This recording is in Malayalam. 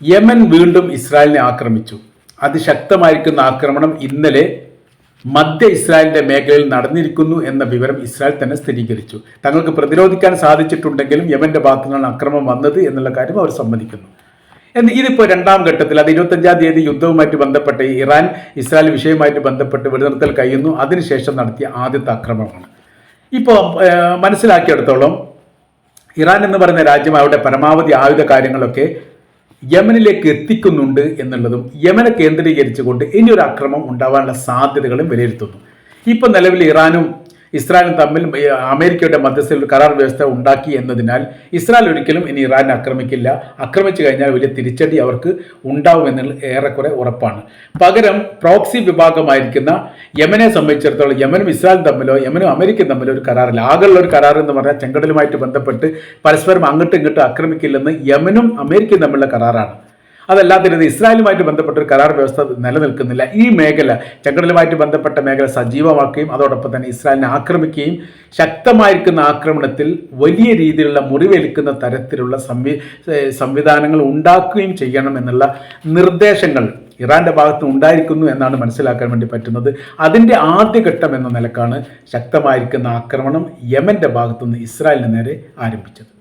യമൻ വീണ്ടും ഇസ്രായേലിനെ ആക്രമിച്ചു. അതിശക്തമായിരിക്കുന്ന ആക്രമണം ഇന്നലെ മധ്യ ഇസ്രായേലിന്റെ മേഖലയിൽ നടന്നിരിക്കുന്നു എന്ന വിവരം ഇസ്രായേൽ തന്നെ സ്ഥിരീകരിച്ചു. തങ്ങൾക്ക് പ്രതിരോധിക്കാൻ സാധിച്ചിട്ടുണ്ടെങ്കിലും യമന്റെ ഭാഗത്തു നിന്നാണ് അക്രമം വന്നത് എന്നുള്ള കാര്യം അവർ സമ്മതിക്കുന്നു. എന്ന് ഇതിപ്പോൾ രണ്ടാം ഘട്ടത്തിൽ അത് ഇരുപത്തഞ്ചാം തീയതി യുദ്ധവുമായിട്ട് ബന്ധപ്പെട്ട് ഇറാൻ ഇസ്രായേൽ വിഷയവുമായിട്ട് ബന്ധപ്പെട്ട് വെടിനിർത്തൽ കഴിയുന്നു. അതിനുശേഷം നടത്തിയ ആദ്യത്തെ ആക്രമണമാണ്. ഇപ്പോൾ മനസ്സിലാക്കിയെടുത്തോളം ഇറാൻ എന്ന് പറയുന്ന രാജ്യം അവരുടെ പരമാവധി ആയുധ കാര്യങ്ങളൊക്കെ യമനിലേക്ക് എത്തിക്കുന്നുണ്ട് എന്നുള്ളതും യമനെ കേന്ദ്രീകരിച്ചുകൊണ്ട് ഇനി ഒരു അക്രമം ഉണ്ടാവാനുള്ള സാധ്യതകളും വിലയിരുത്തുന്നു. ഇപ്പം നിലവിൽ ഇറാനും ഇസ്രായേലും തമ്മിൽ അമേരിക്കയുടെ മധ്യസ്ഥയിൽ ഒരു കരാർ വ്യവസ്ഥ ഉണ്ടാക്കി എന്നതിനാൽ ഇസ്രായേൽ ഒരിക്കലും ഇനി ഇറാനെ ആക്രമിക്കില്ല. ആക്രമിച്ചു കഴിഞ്ഞാൽ വലിയ തിരിച്ചടി അവർക്ക് ഉണ്ടാവുമെന്നുള്ള ഏറെക്കുറെ ഉറപ്പാണ്. പകരം പ്രോക്സി വിഭാഗമായിരിക്കുന്ന യമനെ സംബന്ധിച്ചിടത്തോളം യമനും ഇസ്രായേലും തമ്മിലോ യമനും അമേരിക്കയും തമ്മിലോ ഒരു കരാറില്ല. ആകെയുള്ള ഒരു കരാർ എന്ന് പറഞ്ഞാൽ ചെങ്കടലുമായിട്ട് ബന്ധപ്പെട്ട് പരസ്പരം അങ്ങോട്ടും ഇങ്ങോട്ടും ആക്രമിക്കില്ലെന്ന് യമനും അമേരിക്കയും തമ്മിലുള്ള കരാറാണ്. അതല്ലാതിരുന്നത് ഇസ്രായേലുമായിട്ട് ബന്ധപ്പെട്ട ഒരു കരാർ വ്യവസ്ഥ നിലനിൽക്കുന്നില്ല. ഈ മേഖല ചെങ്കടലുമായിട്ട് ബന്ധപ്പെട്ട മേഖല സജീവമാക്കുകയും അതോടൊപ്പം തന്നെ ഇസ്രായേലിനെ ആക്രമിക്കുകയും ശക്തമായിരിക്കുന്ന ആക്രമണത്തിൽ വലിയ രീതിയിലുള്ള മുറിവേൽക്കുന്ന തരത്തിലുള്ള സംവി സംവിധാനങ്ങൾ ഉണ്ടാക്കുകയും ചെയ്യണം എന്നുള്ള നിർദ്ദേശങ്ങൾ ഇറാന്റെ ഭാഗത്ത് ഉണ്ടായിരിക്കുന്നു എന്നാണ് മനസ്സിലാക്കാൻ വേണ്ടി പറ്റുന്നത്. അതിന്റെ ആദ്യഘട്ടം എന്ന നിലക്കാണ് ശക്തമായിരിക്കുന്ന ആക്രമണം യമന്റെ ഭാഗത്തുനിന്ന് ഇസ്രായേലിന് നേരെ ആരംഭിച്ചത്.